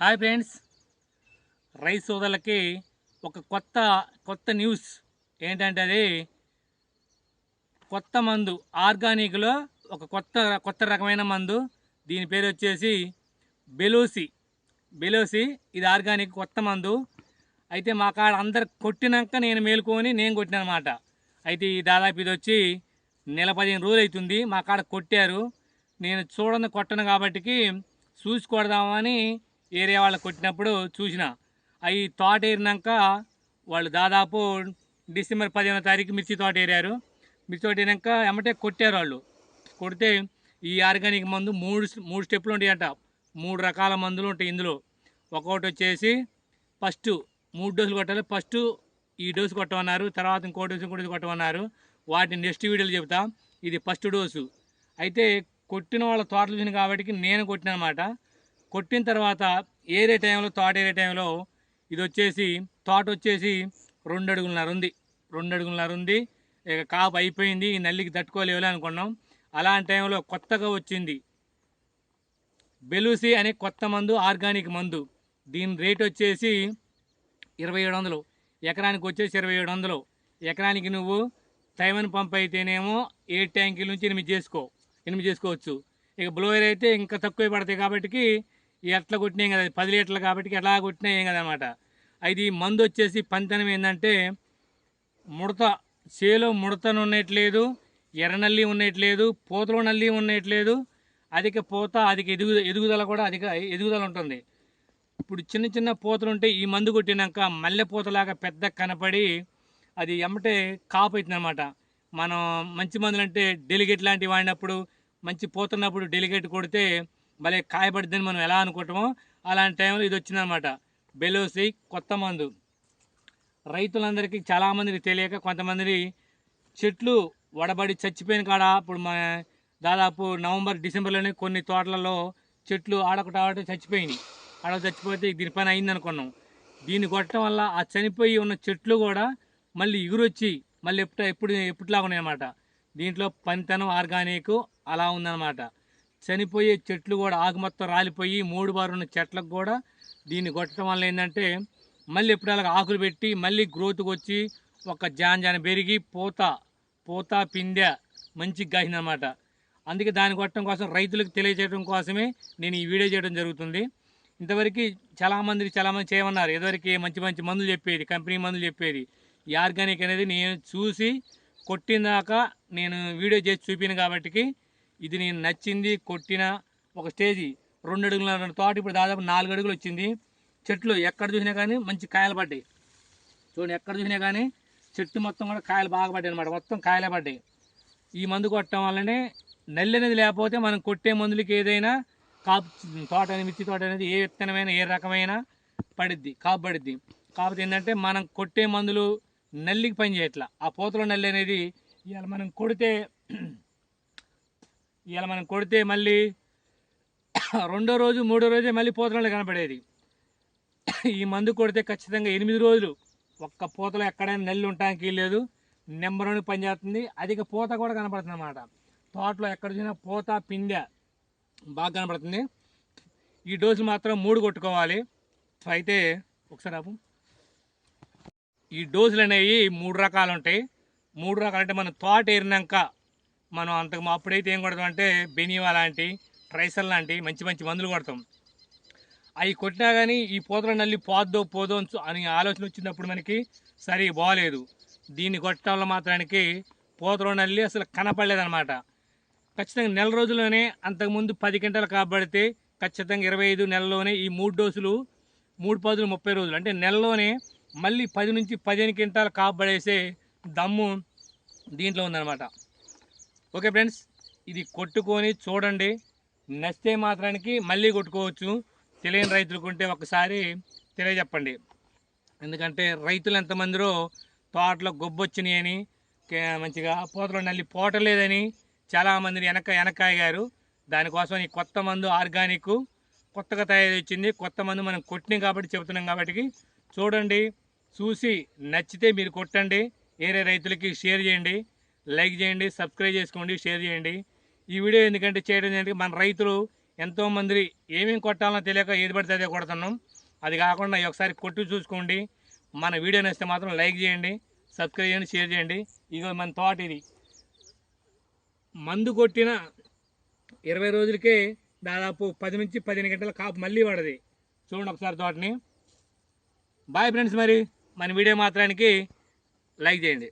Hi friends. Rice సోదరులకి ఒక కొత్త కొత్త న్యూస్ ఏంటంటే అది కొత్త మందు ఆర్గానిక్లో ఒక కొత్త కొత్త రకమైన మందు. దీని పేరు వచ్చేసి బెలోసి. బెలోసి ఇది ఆర్గానిక్ కొత్త మందు. అయితే మా కాడ అందరు కొట్టినాక నేను మేలుకొని నేను కొట్టిన అనమాట అయితే ఈ దాదాపు ఇది వచ్చి నెల పదిహేను రోజులు అవుతుంది. మా కాడ కొట్టారు. నేను చూడని కొట్టను కాబట్టికి చూసి కొడదామని ఏరియా వాళ్ళు కొట్టినప్పుడు చూసిన. అవి తోట ఏరినాక వాళ్ళు దాదాపు డిసెంబర్ పదిహేనో తారీఖు మిర్చి తోట ఏరారు. మిర్చి తోట ఏరినాక ఏమంటే కొట్టారు వాళ్ళు. కొడితే ఈ ఆర్గానిక్ మందు మూడు మూడు స్టెప్పులు ఉంటాయంట. మూడు రకాల మందులు ఉంటాయి ఇందులో. ఒక్కొక్కటి వచ్చేసి ఫస్ట్ మూడు డోసులు కొట్టాలి. ఫస్ట్ ఈ డోసు కొట్టమన్నారు. తర్వాత ఇంకో డోసు ఇంకో డోసు కొట్టమన్నారు. వాటిని నెక్స్ట్ వీడియోలో చెబుతా. ఇది ఫస్ట్ డోసు. అయితే కొట్టిన వాళ్ళ తోటలు చూసిన కాబట్టి నేను కొట్టిన అనమాట కొట్టిన తర్వాత ఏరే టైంలో తోట ఏరే టైంలో ఇది వచ్చేసి తోట వచ్చేసి రెండు అడుగులున్నర ఉంది. రెండు అడుగులున్నర ఉంది. ఇక కాపు అయిపోయింది. ఈ నల్లికి తట్టుకోలేవులే అనుకున్నాం. అలాంటి టైంలో కొత్తగా వచ్చింది. బెలూసి అనే కొత్త మందు ఆర్గానిక్ మందు. దీని రేట్ వచ్చేసి ఇరవై ఏడు వందలు. ఎకరానికి వచ్చేసి ఇరవై ఏడు వందలు. ఎకరానికి నువ్వు టైమన్ పంప్ అయితేనేమో ఏడు ట్యాంకీల నుంచి ఎనిమిది చేసుకో ఎనిమిది చేసుకోవచ్చు. ఇక బ్లోయర్ అయితే ఇంకా తక్కువ పడతాయి కాబట్టి ఎట్లా కొట్టినాం కదా పది లీటర్లు కాబట్టి ఎలా కొట్టినా ఏం కదనమాట అది మందు వచ్చేసి పంతనం ఏంటంటే ముడత చేలో ముడతను ఉండట్లేదు ఎర్రనల్లి ఉండట్లేదు పూతలో నల్లి ఉండట్లేదు అధిక పూత అధిక ఎదుగు ఎదుగుదల కూడా అధిక ఎదుగుదల ఉంటుంది. ఇప్పుడు చిన్న చిన్న పూతలు ఉంటే ఈ మందు కొట్టినాక మల్లె పూతలాగా పెద్ద కనపడి అది ఎమ్మటే కాపు అవుతుంది అనమాట మనం మంచి మందులు అంటే డెలిగేట్ లాంటివి వాడినప్పుడు మంచి పోతున్నప్పుడు డెలిగేట్ కొడితే భలే కాయపడుతుందని మనం ఎలా అనుకుంటామో అలాంటి టైంలో ఇది వచ్చిందనమాట బెలోసి కొత్త మందు. రైతులందరికీ చాలామందికి తెలియక కొంతమంది చెట్లు వడబడి చచ్చిపోయిన కాడ ఇప్పుడు మన దాదాపు నవంబర్ డిసెంబర్లోనే కొన్ని తోటలలో చెట్లు ఆడొకటి ఆడట చచ్చిపోయినాయి. ఆడ చచ్చిపోతే దీని పని అయింది అనుకున్నాం. దీన్ని కొట్టడం వల్ల ఆ చనిపోయి ఉన్న చెట్లు కూడా మళ్ళీ ఎగురొచ్చి మళ్ళీ ఎప్పుడు ఎప్పుడు ఎప్పుడులాగా ఉన్నాయన్నమాట. దీంట్లో పనితనం ఆర్గానిక్ అలా ఉందన్నమాట. చనిపోయే చెట్లు కూడా ఆకు మొత్తం రాలిపోయి మూడు బారు ఉన్న చెట్లకు కూడా దీన్ని కొట్టడం వల్ల ఏంటంటే మళ్ళీ ఎప్పుడు అలాగ ఆకులు పెట్టి మళ్ళీ గ్రోత్కి వచ్చి ఒక జాన్ జాన పెరిగి పూత పూత పిందె మంచిగా అనమాట అందుకే దాన్ని కొట్టడం కోసం రైతులకు తెలియజేయడం కోసమే నేను ఈ వీడియో చేయడం జరుగుతుంది. ఇంతవరకు చాలామంది చాలామంది చేయమన్నారు. ఇదివరకు మంచి మంచి మందులు చెప్పేది కంపెనీ మందులు చెప్పేది. ఈ ఆర్గానిక్ అనేది నేను చూసి కొట్టినాక నేను వీడియో చేసి చూపిన కాబట్టికి ఇది నేను నచ్చింది కొట్టిన ఒక స్టేజీ. రెండు అడుగుల తోట ఇప్పుడు దాదాపు నాలుగు అడుగులు వచ్చింది. చెట్లు ఎక్కడ చూసినా కానీ మంచి కాయలు పడ్డాయి. చూడండి ఎక్కడ చూసినా కానీ చెట్టు మొత్తం కూడా కాయలు బాగా పడ్డాయి అనమాట మొత్తం కాయలే పడ్డాయి. ఈ మందు కొట్టడం వల్లనే నల్లి అనేది లేకపోతే మనం కొట్టే మందులకి ఏదైనా కాపు తోట అనేది మిర్చి తోట అనేది ఏ విత్తనమైన ఏ రకమైన పడిద్ది కాపు పడిద్ది. కాకపోతే ఏంటంటే మనం కొట్టే మందులు నల్లికి పని చేయట్లా ఆ పూతలో నల్లి అనేది ఇవాళ మనం కొడితే ఇలా మనం కొడితే మళ్ళీ రెండో రోజు మూడో రోజే మళ్ళీ పూతలలో కనపడేది. ఈ మందు కొడితే ఖచ్చితంగా ఎనిమిది రోజులు ఒక్క పూతలో ఎక్కడైనా నల్లి ఉండటానికి లేదు. నెంబర్ వన్ పనిచేస్తుంది అధిక పూత కూడా కనపడుతుంది అన్నమాట తోటలో ఎక్కడ చూసినా పూత పిందె బాగా కనపడుతుంది. ఈ డోసులు మాత్రం మూడు కొట్టుకోవాలి. అయితే ఒకసారి ఆపు. ఈ డోసులు అనేవి మూడు రకాలు ఉంటాయి. మూడు రకాలు అంటే మనం తోట ఏరినాక మనం అంతకు అప్పుడైతే ఏం కొడతాం అంటే బెనివా లాంటి ట్రైసల్ లాంటి మంచి మంచి మందులు కొడతాం. అవి కొట్టినా కానీ ఈ పూతల నల్లి పోద్దో పోదో అని ఆలోచన వచ్చినప్పుడు మనకి సరే బాగలేదు దీన్ని కొట్టడం వల్ల మాత్రానికి పూతలో నల్లి అసలు కనపడలేదన్నమాట. ఖచ్చితంగా నెల రోజుల్లోనే అంతకుముందు పది గంటలు కాబడితే ఖచ్చితంగా ఇరవై ఐదు నెలలోనే ఈ మూడు డోసులు మూడు పదులు ముప్పై రోజులు. అంటే నెలలోనే మళ్ళీ పది నుంచి పదిహేను క్వింటాలు కాబడేసే దమ్ము దీంట్లో ఉందన్నమాట. ఓకే ఫ్రెండ్స్ ఇది కొట్టుకొని చూడండి. నచ్చితే మాత్రానికి మళ్ళీ కొట్టుకోవచ్చు. తెలియని రైతులకు ఉంటే ఒకసారి తెలియజెప్పండి. ఎందుకంటే రైతులు ఎంతమందిరో తోటలో గొబ్బొచ్చినాయని మంచిగా పూతలో నల్లి పోటలేదని చాలామందిని వెనక వెనకాగారు దానికోసం ఈ కొత్త మందు ఆర్గానిక్ కొత్తగా తయారు వచ్చింది కొత్త మందు మనం కొట్టినాం కాబట్టి చెబుతున్నాం కాబట్టి చూడండి చూసి నచ్చితే మీరు కొట్టండి. వేరే రైతులకి షేర్ చేయండి. లైక్ చేయండి సబ్స్క్రైబ్ చేసుకోండి షేర్ చేయండి. ఈ వీడియో ఎందుకంటే చేయడం ఏంటంటే మన రైతులు ఎంతోమంది ఏమేమి కొట్టాలనో తెలియక ఏది పడితే అదే కొడుతున్నాం. అది కాకుండా ఒకసారి కొట్టి చూసుకోండి. మన వీడియో నచ్చితే మాత్రం లైక్ చేయండి సబ్స్క్రైబ్ చేయండి షేర్ చేయండి. ఇక మన తోట ఇది. మందు కొట్టిన ఇరవై రోజులకే దాదాపు పది నుంచి పదిహేను గంటల కాపు మళ్ళీ పడది. చూడండి ఒకసారి తోటని. బాయ్ ఫ్రెండ్స్ మరి మన వీడియో మాత్రానికి లైక్ చేయండి.